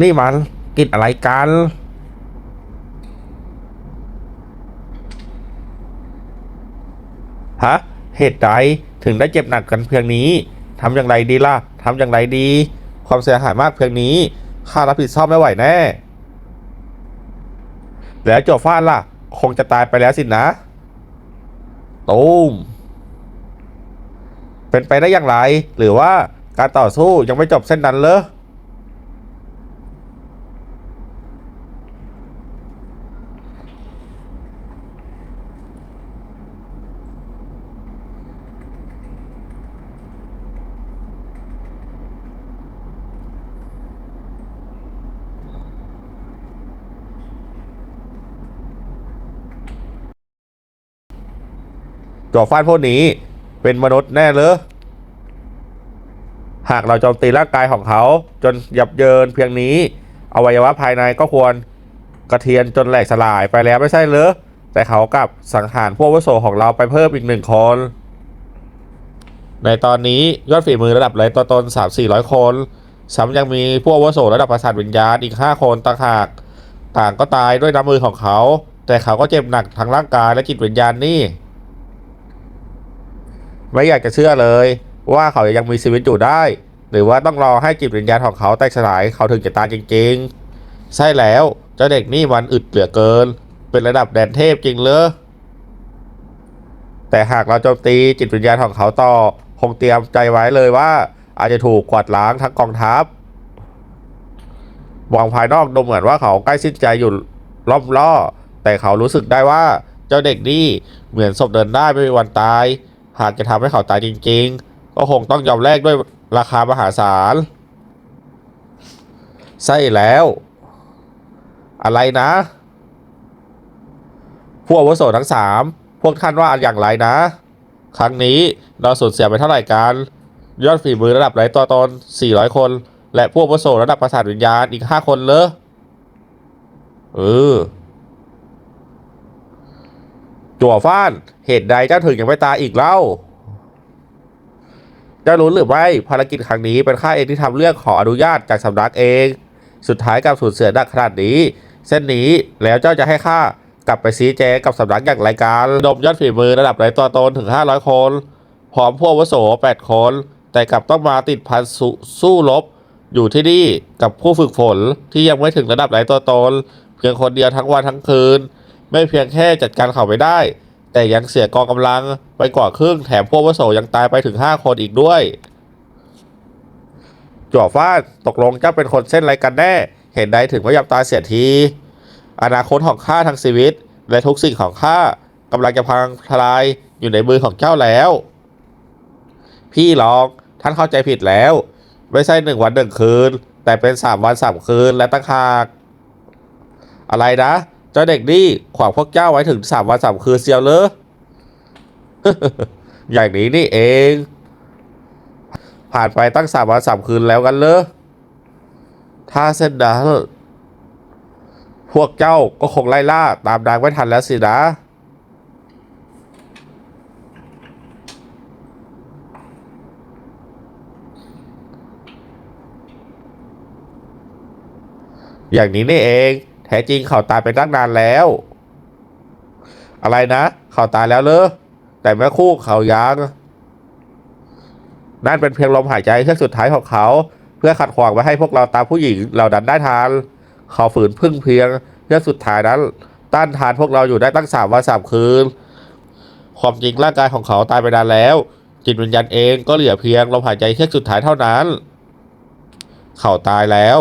นี่มันกินอะไรกัน ฮะ เหตุใดถึงได้เจ็บหนักกันเพียงนี้ทำอย่างไรดีล่ะทำอย่างไรดี ความเสียหายมากเพียงนี้ข้ารับผิดชอบไม่ไหวแน่ แล้วโจฟ้านล่ะ คงจะตายไปแล้วสินะตูมเป็นไปได้อย่างไร หรือว่าการต่อสู้ยังไม่จบเส้นนั้นเลย จอฟ้านพวกนี้เป็นมนุษย์แน่เลยหากเราโจมตีร่างกายของเขา จนหยับเยินเพียงนี้ อวัยวะภายในก็ควรกระเทียนจนแหลกสลายไปแล้วไม่ใช่เหรอแต่เขากลับสังหารพวกวโสของเราไปเพิ่มอีกหนึ่งคน ในตอนนี้ยอดฝีมือระดับไรตัวตนสามสี่ร้อยคนซ้ำยังมีพวกวโสระดับประสาทวิญญาณอีกห้าคนต่างหาก ต่างก็ตายด้วยน้ำมือของเขา แต่เขาก็เจ็บหนักทั้งร่างกายและจิตวิญญาณนี่ ไม่อยากจะเชื่อเลย ว่าเขายังมีชีวิตอยู่ได้ หรือว่าต้องรอให้จิตวิญญาณของเขาแตกสลายเขาถึงจะตายจริง ๆ ใช่แล้วเจ้าเด็กนี่มันอึดเหลือเกิน เป็นระดับแดนเทพจริงเลยแต่หากเราโจมตีจิตวิญญาณของเขาต่อคงเตรียมใจไว้เลยว่า อาจจะถูกกวาดล้างทั้งกองทัพมองภายนอกดูเหมือนว่าเขาใกล้สิ้นใจอยู่ล้อมล่อ แต่เขารู้สึกได้ว่าเจ้าเด็กนี่เหมือนศพเดินได้ไม่มีวันตาย หากจะทำให้เขาตายจริงๆ ก็คงต้องยอมแลกด้วยราคามหาศาลใช่แล้ว อะไรนะพวกอาวุโสทั้งสามพวกท่านว่าอย่างไรนะ ครั้งนี้เราสูญเสียไปเท่าไหร่กัน ยอดฝีมือระดับไร้ตัวตน 400 คน และพวกอาวุโสระดับประสาทวิญญาณอีก 5 คนเลยเออ จั่วฟ้าน เหตุใดเจ้าถึงยังไม่ตายอีกเล่า เจ้ารู้หรือไม่ภารกิจครั้งนี้เป็นข้าเองที่ทำเรื่องขออนุญาตจากสำนักเอง สุดท้ายกับสูญเสียหนักขนาดนี้ เส้นนี้แล้วเจ้าจะให้ข้ากลับไปซีแจงกับสำนักอย่างไรการดมยอดฝีมือระดับไรตัวตนถึง 500 คน พร้อมพวกวโส 8 คน แต่กลับต้องมาติดพันส,สู้รบอยู่ที่นี่กับผู้ฝึกฝนที่ยังไม่ถึงระดับไรตัวตนเพียงคนเดียวทั้งวันทั้งคืน ไม่เพียงแค่จัดการเขาไม่ได้ แต่ยังเสียกองกำลังไปกว่าครึ่งแถมพวกวโสยังตายไปถึง 5 คนอีกด้วยจั่วฟานตกลงเจ้าเป็นคนเส้นไรกันแน่ เห็นใดถึงไม่ยอมตายเสียที อนาคตของข้าทั้งชีวิต และทุกสิ่งของข้ากำลังจะพังทลายอยู่ในมือของเจ้าแล้ว พี่หลอกท่านเข้าใจผิดแล้ว ไม่ใช่หนึ่งวันหนึ่งคืน แต่เป็นสามวันสามคืนและตั้งหาก อะไรนะ เจ้าเด็กนี่ขวางพวกเจ้าไว้ถึงสามวันสามคืนเสียวเลยอย่างนี้นี่เอง ผ่านไปตั้งสามวันสามคืนแล้วกันเลยถ้าเส้นนั้นพวกเจ้าก็คงไล่ล่าตามนางไม่ทันแล้วสินะอย่างนี้นี่เอง แท้จริงเขาตายไปตั้งนานแล้ว อะไรนะ เขาตายแล้วเลยแต่แม่คู่เขายังนั่นเป็นเพียงลมหายใจเครื่องสุดท้ายของเขา เพื่อขัดขวางไม่ให้พวกเราตามผู้หญิงเหล่านั้นได้ทานเขาฝืนพึ่งเพียงเครื่องสุดท้ายนั้น ต้านทานพวกเราอยู่ได้ตั้งสามวันสามคืน ความจริงร่างกายของเขาตายไปนานแล้ว จิตวิญญาณเองก็เหลือเพียงลมหายใจเครื่องสุดท้ายเท่านั้น เขาตายแล้ว